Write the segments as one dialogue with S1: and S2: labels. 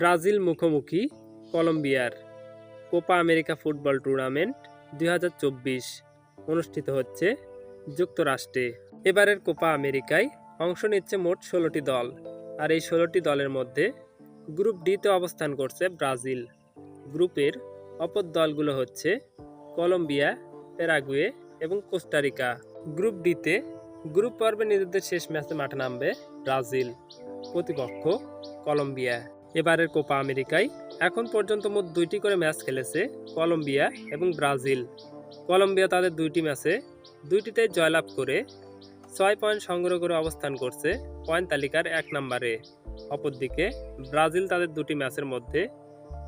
S1: Brazil মুখোমুখি কলম্বিয়ার Copa America football tournament দুই হাজার চব্বিশ অনুষ্ঠিত হচ্ছে যুক্তরাষ্ট্রে। এবারের কোপা আমেরিকায় অংশ নিচ্ছে মোট ষোলোটি দল, আর এই ষোলোটি দলের মধ্যে গ্রুপ ডিতে অবস্থান করছে ব্রাজিল। গ্রুপের অপর দলগুলো হচ্ছে কলম্বিয়া, প্যারাগুয়ে এবং কোস্টারিকা গ্রুপ ডিতে গ্রুপ পর্বে নিজেদের শেষ ম্যাচে মাঠে নামবে ব্রাজিল, প্রতিপক্ষ কলম্বিয়া। এবারের কোপা আমেরিকায়। এখন পর্যন্ত মোট দুইটি করে ম্যাচ খেলেছে কলম্বিয়া এবং ব্রাজিল। কলম্বিয়া তাদের দুইটি ম্যাচে দুইটিতে জয়লাভ করে ছয় পয়েন্ট সংগ্রহ করে অবস্থান করছে পয়েন্ট তালিকার এক নম্বরে। অপরদিকে ব্রাজিল তাদের দুটি ম্যাচের মধ্যে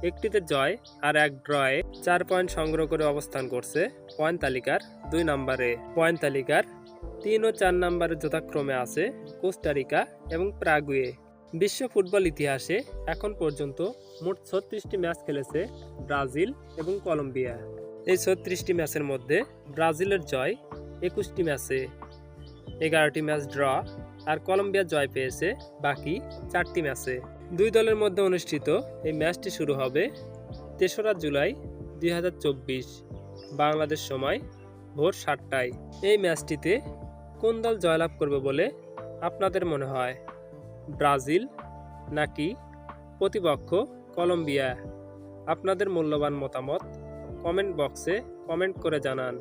S1: একটিতে জয় আর এক ড্রয়ে চার পয়েন্ট সংগ্রহ করে অবস্থান করছে পয়েন্ট তালিকার দুই নম্বরে। পয়েন্ট তালিকার তিন ও চার নম্বরে যথাক্রমে আছে কোস্টারিকা এবং প্রাগুয়ে। বিশ্ব ফুটবল ইতিহাসে এখন পর্যন্ত মোট ছত্রিশটি ম্যাচ খেলেছে ব্রাজিল এবং কলম্বিয়া। এই ছত্রিশটি ম্যাচের মধ্যে ব্রাজিলের জয় একুশটি ম্যাচে, এগারোটি ম্যাচ ড্র আর কলম্বিয়া জয় পেয়েছে বাকি চারটি ম্যাচে। দুই দলের মধ্যে অনুষ্ঠিত এই ম্যাচটি শুরু হবে তেসরা জুলাই দুই হাজার চব্বিশ, বাংলাদেশ সময় ভোর সাতটায়। এই ম্যাচটিতে কোন দল জয়লাভ করবে বলে আপনাদের মনে হয়? ব্রাজিল নাকি প্রতিপক্ষ কলম্বিয়া? আপনাদের মূল্যবান মতামত কমেন্ট বক্সে কমেন্ট করে জানান।